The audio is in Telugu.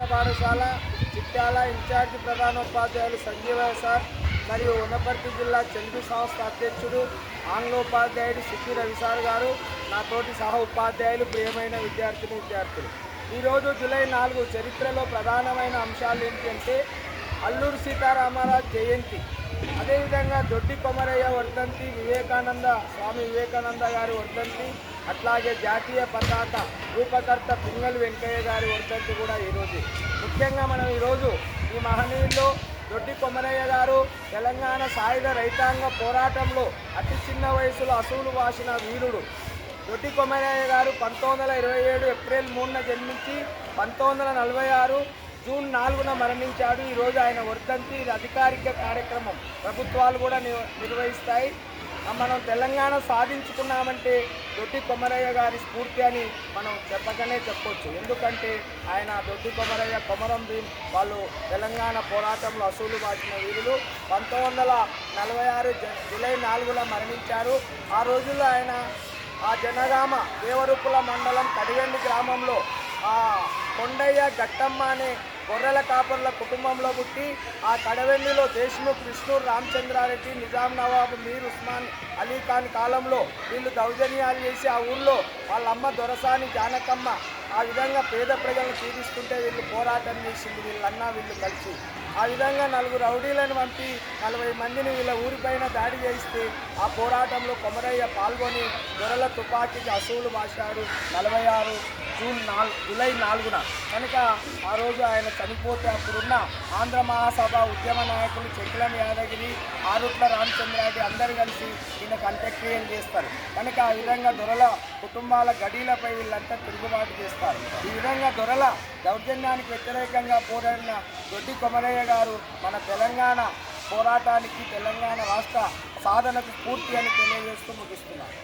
పాఠశాల చిట్యాల ఇన్ఛార్జి ప్రధానోపాధ్యాయులు సంజీవ సార్ మరియు ఉన్నపర్తి జిల్లా చందు సంస్థ అధ్యక్షుడు ఆంగ్లోపాధ్యాయుడు సిద్ధి రవిసార్ గారు నా తోటి సహ ఉపాధ్యాయులు ప్రియమైన విద్యార్థిని విద్యార్థులు. ఈరోజు జూలై నాలుగు చరిత్రలో ప్రధానమైన అంశాలు ఏంటంటే అల్లూరు సీతారామరాజు జయంతి. అదేవిధంగా దొడ్డి కొమరయ్య వర్ధంతి వివేకానంద స్వామి వివేకానంద గారి వర్ధంతి అట్లాగే జాతీయ పతాక రూపకర్త పింగళి వెంకయ్య గారి వర్ధంతి కూడా ఈరోజు ముఖ్యంగా మనం ఈరోజు ఈ మహనీయుల్లో దొడ్డి కొమరయ్య గారు తెలంగాణ సాయుధ రైతాంగ పోరాటంలో అతి చిన్న వయసులో అసూలు వాసిన వీరుడు. దొడ్డి కొమరయ్య గారు పంతొమ్మిది వందల ఇరవై ఏడు ఏప్రిల్ మూడున జన్మించి పంతొమ్మిది వందల నలభై ఆరు జూన్ నాలుగున మరణించాడు. ఈరోజు ఆయన వర్ధంతి ఇది అధికారిక కార్యక్రమం ప్రభుత్వాలు కూడా ని- నిర్వహిస్తాయి. మనం తెలంగాణ సాధించుకున్నామంటే దొడ్డి కొమరయ్య గారి స్ఫూర్తి అని మనం చెప్పకనే చెప్పొచ్చు. ఎందుకంటే ఆయన దొడ్డి కొమరయ్య కొమరం భీం వాళ్ళు తెలంగాణ పోరాటంలో అసూలు బాచిన వీరులు. పంతొమ్మిది వందల నలభై ఆరు జూలై నాలుగులో మరణించారు. ఆ రోజుల్లో ఆయన ఆ జనగామ దేవరుపుల మండలం కడివెండి గ్రామంలో ఆ కొండయ్య గట్టమ్మ అనే గొర్రెల కాపర్ల కుటుంబంలో పుట్టి ఆ కడవెల్లిలో దేశ్ముఖ్ విష్ణు రామచంద్రారెడ్డి నిజాం నవాబు మీర్ ఉస్మాన్ అలీ ఖాన్ కాలంలో వీళ్ళు దౌర్జన్యాలు చేసి ఆ ఊళ్ళో వాళ్ళ అమ్మ దొరసాని జానకమ్మ ఆ విధంగా పేద ప్రజలను పీడిస్తుంటే వీళ్ళు పోరాటం చేసింది వీళ్ళన్నా వీళ్ళు కలిసి. ఆ విధంగా నలుగురు రౌడీలను పంపి నలభై మందిని వీళ్ళ ఊరిపైన దాడి చేస్తే ఆ పోరాటంలో కొమరయ్య పాల్గొని దొరల తుపాకీకి అసూలు భాషాడు నలభై ఆరు జూన్ నాలుగు జూలై నాలుగున. కనుక ఆ రోజు ఆయన చనిపోతే అప్పుడున్న ఆంధ్ర మహాసభ ఉద్యమ నాయకులు చెట్లం యాదగిరి ఆరుట్ల రామచంద్రారెడ్డి అందరు కలిసి ఈయనకు అంత్యక్రియలు చేస్తారు. కనుక ఆ విధంగా దొరల కుటుంబాల గడీలపై వీళ్ళంతా తిరుగుబాటు చేస్తారు. ఈ విధంగా దొరల దౌర్జన్యానికి వ్యతిరేకంగా పోరాడిన దొడ్డి కొమరయ్య గారు మన తెలంగాణ పోరాటానికి తెలంగాణ రాష్ట్ర సాధనకు పూర్తి అని తెలియజేస్తూ ముగిస్తున్నారు